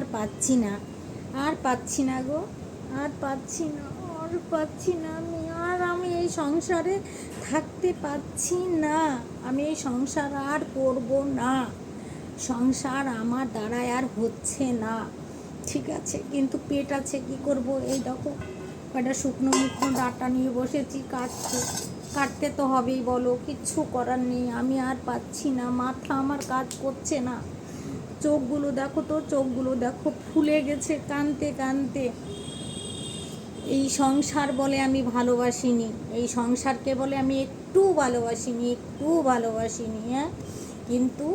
আর পাচ্ছি না। আর পাচ্ছি না গো, আর পাচ্ছি না, আর পাচ্ছি না আমি, আর আমি এই সংসারে থাকতে পাচ্ছি না। আমি এই সংসার আর করব না। সংসার আমার দ্বারায় আর হচ্ছে না। ঠিক আছে, কিন্তু পেট আছে, কি করব? এই দেখো, কয়টা শুকনো মুখনো ডাটা নিয়ে বসেছি, কাটতে কাটতে তো হবেই বলো, কিচ্ছু করার নেই। আমি আর পাচ্ছি না, মাথা আমার কাজ করছে না। চোখগুলো দেখো তো, চোখগুলো দেখো, ফুলে গেছে কানতে কানতে। এই সংসার বলে আমি ভালোবাসিনি, এই সংসারকে বলে আমি একটু ভালোবাসিনি একটু ভালোবাসিনি হ্যাঁ? কিন্তু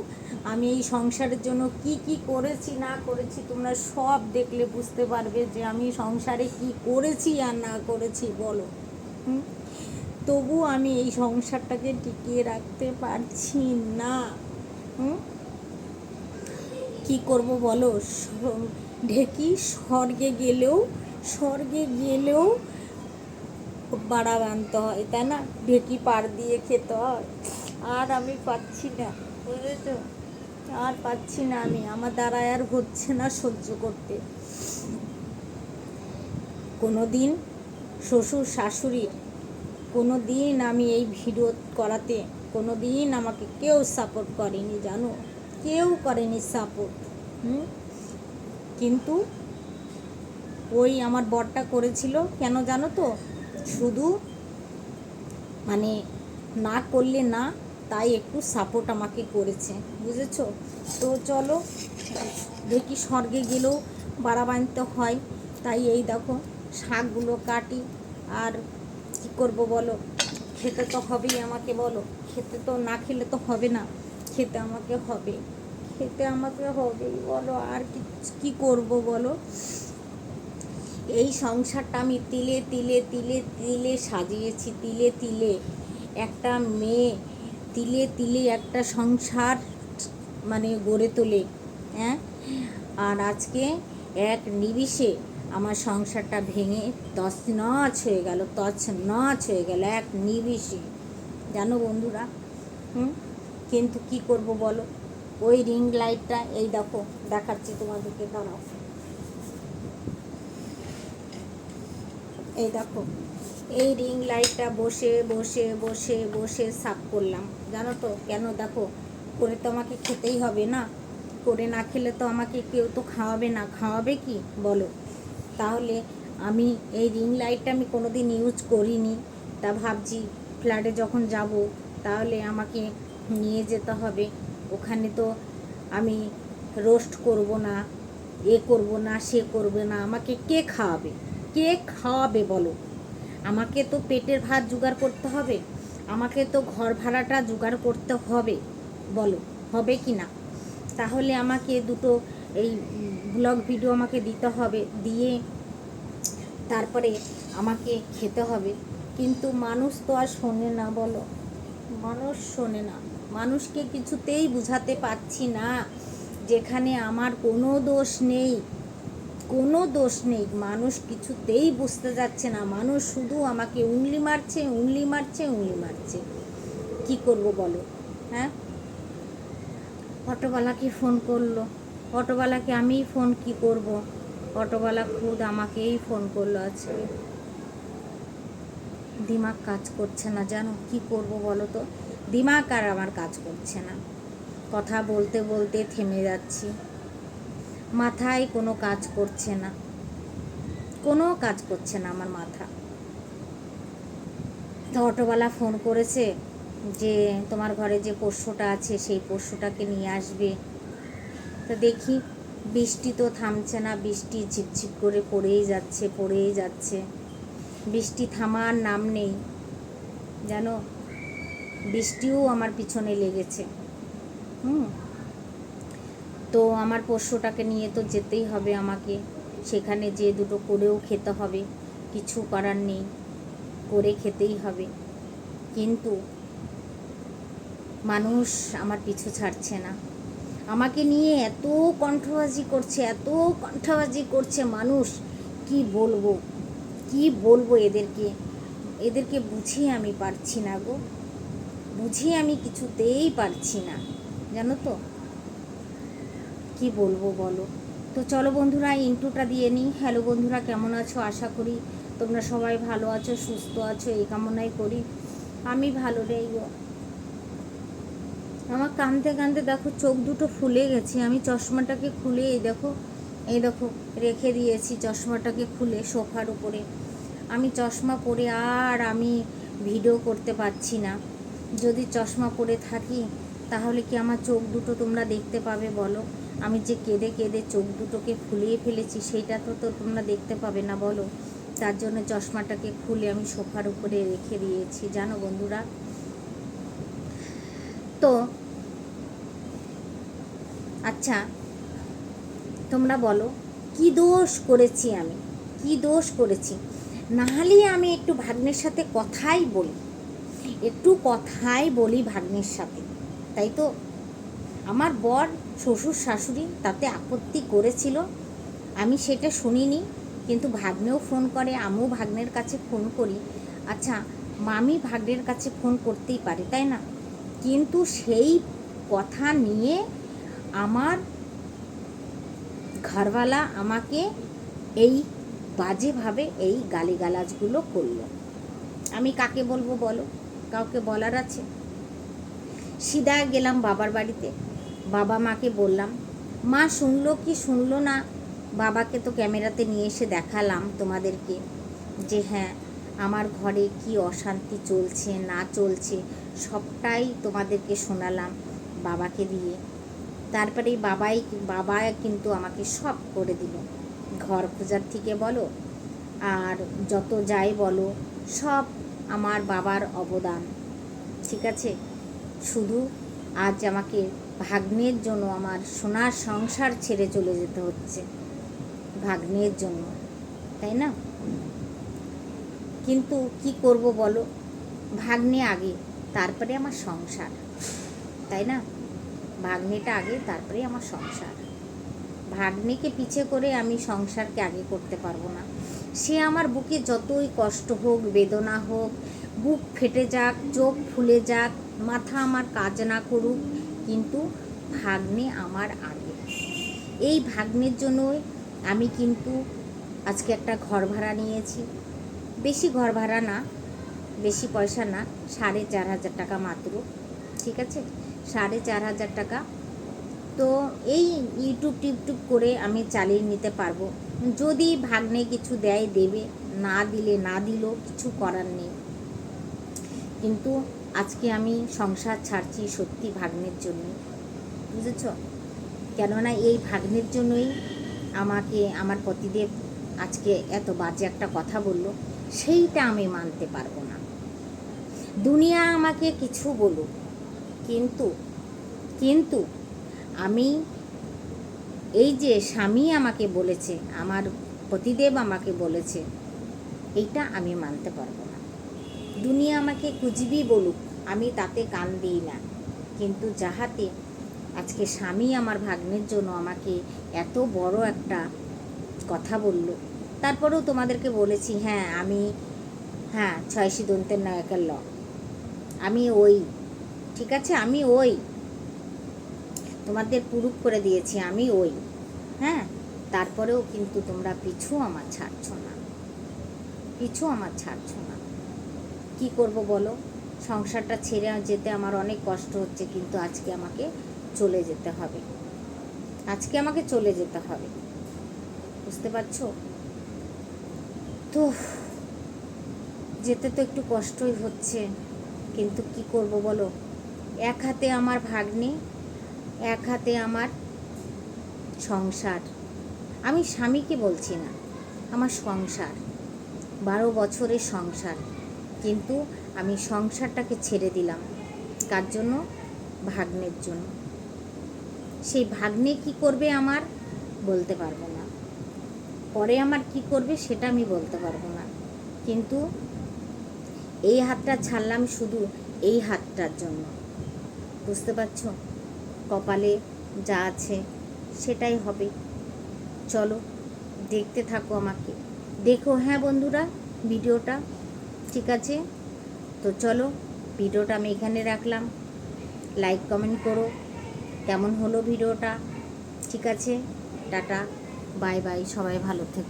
আমি এই সংসারের জন্য কি কি করেছি, না করেছি, তোমরা সব দেখলে বুঝতে পারবে যে আমি সংসারে কি করেছি আর না করেছি, বলো? তবু আমি এই সংসারটাকে টিকিয়ে রাখতে পারছি না। হুম? কি করব বলো? ঢেকি স্বর্গে গেলেও স্বর্গে গেলেও বাড়া বানতে হয়, তাই না? ঢেকি পার দিয়ে খেতে হয়। আর আমি পাচ্ছি না, বুঝেছ? আর পাচ্ছি না আমি, আমার দ্বারা আর হচ্ছে না সহ্য করতে। কোনো দিন শ্বশুর শাশুড়ির কোনো দিন আমি এই ভিডিও করাতে কোনো দিন আমাকে কেউ সাপোর্ট করেনি, জানো? কেউ করেনি সাপোর্ট হুম? কিন্তু ওই আমার বরটা করেছিল, কেন জানো তো? শুধু মানে না করলে না, তাই একটু সাপোর্ট আমাকে করেছে, বুঝেছ? তো চলো, দেখি স্বর্গে গেলেও বাড়া বানতে হয়। তাই এই দেখো, শাকগুলো কাটি, আর কি করব বলো? খেতে তো হবেই আমাকে বলো। খেতে তো না খেলে তো হবে না, খেতে আমাকে হবে। খেতে আমাকে হবেই বলো, আর কি করব বলো? এই সংসারটা আমি তিলে তিলে তিলে তিলে সাজিয়েছি, তিলে তিলে। একটা মেয়ে তিলে তিলে একটা সংসার মানে গড়ে তোলে হ্যাঁ? আর আজকে এক নিবিষে আমার সংসারটা ভেঙে তছ নছ হয়ে গেল তছ নছ হয়ে গেল এক নিবিষে জানো বন্ধুরা, হুম? কিন্তু কি করব বলো? ওই রিং লাইটটা এই দেখো, দেখাচ্ছি তোমাদেরকে, দাঁড়াও। এই দেখো, এই রিং লাইটটা বসে বসে বসে বসে সাফ করলাম। জানো তো, কেন দেখো, করে তো আমাকে খেতেই হবে না? করে না খেলে তো আমাকে কেউ তো খাওয়াবে না। খাওয়াবে কি? বলো। তাহলে আমি এই রিং লাইটটা আমি কোনো দিন ইউজ করিনি। তা ভাবছি ফ্ল্যাটে যখন যাব, তাহলে আমাকে নিয়ে যেতে হবে। ওখানে তো আমি রোস্ট করব না, এ করব না, সে করবে না, আমাকে কে খাওয়াবে? কে খাওয়াবে বলো? আমাকে তো পেটের ভাত জোগাড় করতে হবে, আমাকে তো ঘর ভাড়াটা জোগাড় করতে হবে, বলো, হবে কি না? তাহলে আমাকে দুটো এই ব্লগ ভিডিও আমাকে দিতে হবে, দিয়ে তারপরে আমাকে খেতে হবে। কিন্তু মানুষ তো আর শোনে না বলো, মানুষ শোনে না। মানুষকে কিছুতেই বুঝাতে পারছি না যেখানে আমার কোনো দোষ নেই, কোনো দোষ নেই। মানুষ কিছুতেই বুঝতে যাচ্ছে না। মানুষ শুধু আমাকে উংলি মারছে উংলি মারছে উংলি মারছে। কি করব বলো? হ্যাঁ? অটোওয়ালাকে ফোন করল। অটোওয়ালাকে আমিই ফোন কি করব? অটোওয়ালা খুদ আমাকেই ফোন করল আজকে। দিমাগ কাজ করছে না। জানো কি করব বলো তো? দিমাগ আর আমার কাজ করছে না। কথা বলতে বলতে থেমে যাচ্ছি। মাথায় কোনো কাজ করছে না। কোনো কাজ করছে না আমার মাথা। তো অটোওয়ালা ফোন করেছে যে, তোমার ঘরে যে পোষ্যটা আছে, সেই পোষ্যটাকে নিয়ে আসবে। তো দেখি বৃষ্টি তো থামছে না, বৃষ্টি ঝিপঝিপ করে পড়েই যাচ্ছে পড়েই যাচ্ছে। বৃষ্টি থামার নাম নেই। জানো? বৃষ্টিও আমার পিছনে লেগেছে। হুম? তো আমার পোষ্যটাকে নিয়ে তো যেতেই হবে আমাকে। সেখানে যে দুটো করেও খেতে হবে, কিছু করার নেই, করে খেতেই হবে। কিন্তু মানুষ আমার পিছু ছাড়ছে না। আমাকে নিয়ে এত কণ্ঠবাজি করছে, এত কণ্ঠবাজি করছে মানুষ। কি বলব? কি বলব এদেরকে? এদেরকে বুঝিয়ে আমি পারছি না গো। বুঝিয়ে আমি কিছুতেই পারছি না, জানো তো। কি বলব বলো? তো চলো বন্ধুরা ইন্টুটা দিয়ে নিই। হ্যালো বন্ধুরা, কেমন আছো? আশা করি তোমরা সবাই ভালো আছো, সুস্থ আছো, এই কামনাই করি। আমি ভালো নেই গো আমার কানতে কানতে দেখো চোখ দুটো ফুলে গেছে। আমি চশমাটাকে খুলে, এই দেখো এই দেখো, রেখে দিয়েছি চশমাটাকে খুলে সোফার উপরে। আমি চশমা পরে আর আমি ভিডিও করতে পারছি না। যদি চশমা পরে থাকি, তাহলে কি আমার চোখ দুটো তোমরা দেখতে পাবে বলো? আমি যে কেঁদে কেঁদে চোখ দুটোকে ফুলিয়ে ফেলেছি, সেইটা তো তো তোমরা দেখতে পাবে না বলো? তার জন্য চশমাটাকে খুলে আমি সোফার উপরে রেখে দিয়েছি, জানো বন্ধুরা? তো আচ্ছা তোমরা বলো, কি দোষ করেছি আমি? কি দোষ করেছি? নাহলে আমি একটু ভাগ্নের সাথে কথাই বলি। একটু কথাই বলি ভাগ্নের সাথে। তাই তো? আমার বর, শ্বশুর, শাশুড়ি তাতে আপত্তি করেছিল। আমি সেটা শুনিনি, কিন্তু ভাগ্নেও ফোন করে, আমিও ভাগ্নের কাছে ফোন করি। আচ্ছা মামি ভাগ্নের কাছে ফোন করতেই পারে, তাই না? কিন্তু সেই কথা নিয়ে আমার ঘরওয়ালা আমাকে এই বাজেভাবে এই গালিগালাজগুলো করল। আমি কাকে বলব বলো? কাউকে বলার আছে? সিধা গেলাম বাবার বাড়িতে। বাবা মাকে বললাম, মা শুনলো কি শুনলো না? বাবাকে তো ক্যামেরাতে নিয়ে এসে দেখালাম তোমাদেরকে যে হ্যাঁ আমার ঘরে কি অশান্তি চলছে, না চলছে, সবটাই তোমাদেরকে শোনালাম বাবাকে দিয়ে। তারপরে বাবাই, বাবা কিন্তু আমাকে সব করে দিল। ঘর খোঁজার থেকে বলো, আর যত যাই বলো, সব আমার বাবার অবদান। ঠিক আছে? শুধু আজ আমাকে ভাগ্নের জন্য আমার সোনার সংসার ছেড়ে চলে যেতে হচ্ছে। ভাগ্নের জন্য, তাই না? কিন্তু কি করব বলো? ভাগ্নে আগে, তারপরে আমার সংসার। তাই না? ভাগ্নেটা আগে, তারপরে আমার সংসার। ভাগ্নেকে পিছে করে আমি সংসারকে আগে করতে পারব না। সে আমার বুকে যতই কষ্ট হোক, বেদনা হোক, বুক ফেটে যাক, চোখ ফুলে যাক, মাথা আমার কাজ না করুক, কিন্তু ভাগ্নে আমার আগে। এই ভাগ্নের জন্যই আমি কিন্তু আজকে একটা ঘর ভাড়া নিয়েছি। বেশি ঘর ভাড়া না, বেশি পয়সা না, সাড়ে চার হাজার টাকা মাত্র, ঠিক আছে? সাড়ে চার হাজার টাকা। তো এই ইউটিউব টিউটিউব করে আমি চালিয়ে নিতে পারব। যদি ভাগ্নে কিছু দেয়, দেবে। না দিলে না দিলেও কিছু করার নেই। কিন্তু আজকে আমি সংসার ছাড়ছি সত্যি ভাগ্নের জন্য। বুঝেছ? কেননা এই ভাগ্নের জন্যই আমাকে, আমার পতিদেব আজকে এত বাজে একটা কথা বলল। সেইটা আমি মানতে পারব না। দুনিয়া আমাকে কিছু বলুক, কিন্তু কিন্তু আমি এই যে স্বামী আমাকে বলেছে, আমার পতিদেব আমাকে বলেছে, এইটা আমি মানতে পারব না। দুনিয়া আমাকে কুচবি বলুক, আমি তাতে কান দিই না। কিন্তু যাহাতে আজকে স্বামী আমার ভাগ্নের জন্য আমাকে এত বড় একটা কথা বলল, তারপরেও তোমাদেরকে বলেছি হ্যাঁ আমি হ্যাঁ ছয় সিদ্ধান্তের নায়কের ল। আমি ওই, ঠিক আছে? আমি ওই। তোমাদের পুরুষ করে দিয়েছি, আমি ওই। হ্যাঁ তারপরেও কিন্তু তোমরা পিছু আমার ছাড়ছ না। পিছু আমার ছাড়ছ না। কি করব বলো? সংসারটা ছেড়ে যেতে আমার অনেক কষ্ট হচ্ছে, কিন্তু আজকে আমাকে চলে যেতে হবে। আজকে আমাকে চলে যেতে হবে। বুঝতে পারছ? তো যেতে তো একটু কষ্টই হচ্ছে, কিন্তু কি করব বলো? এক হাতে আমার ভাগ্নে, এক হাতে আমার সংসার। আমি স্বামীকে বলছি না, আমার সংসার। বারো বছরের সংসার, কিন্তু আমি সংসারটাকে ছেড়ে দিলাম। কার জন্য? ভাগ্নের জন্য। সেই ভাগ্নে কি করবে আমার? বলতে পারব না। পরে আমার কি করবে সেটা আমি বলতে পারব না। কিন্তু এই হাতটা ছাড়লাম শুধু এই হাতটার জন্য। বুঝতে পারছ? কপালে যা আছে সেটাই হবে। চলো, দেখতে থাকো আমাকে। দেখো হ্যাঁ বন্ধুরা, ভিডিওটা, ঠিক আছে? তো চলো, ভিডিওটা আমি এখানে রাখলাম। লাইক কমেন্ট করো, কেমন হলো ভিডিওটা? ঠিক আছে? টাটা বাই বাই সবাই ভালো থেকো।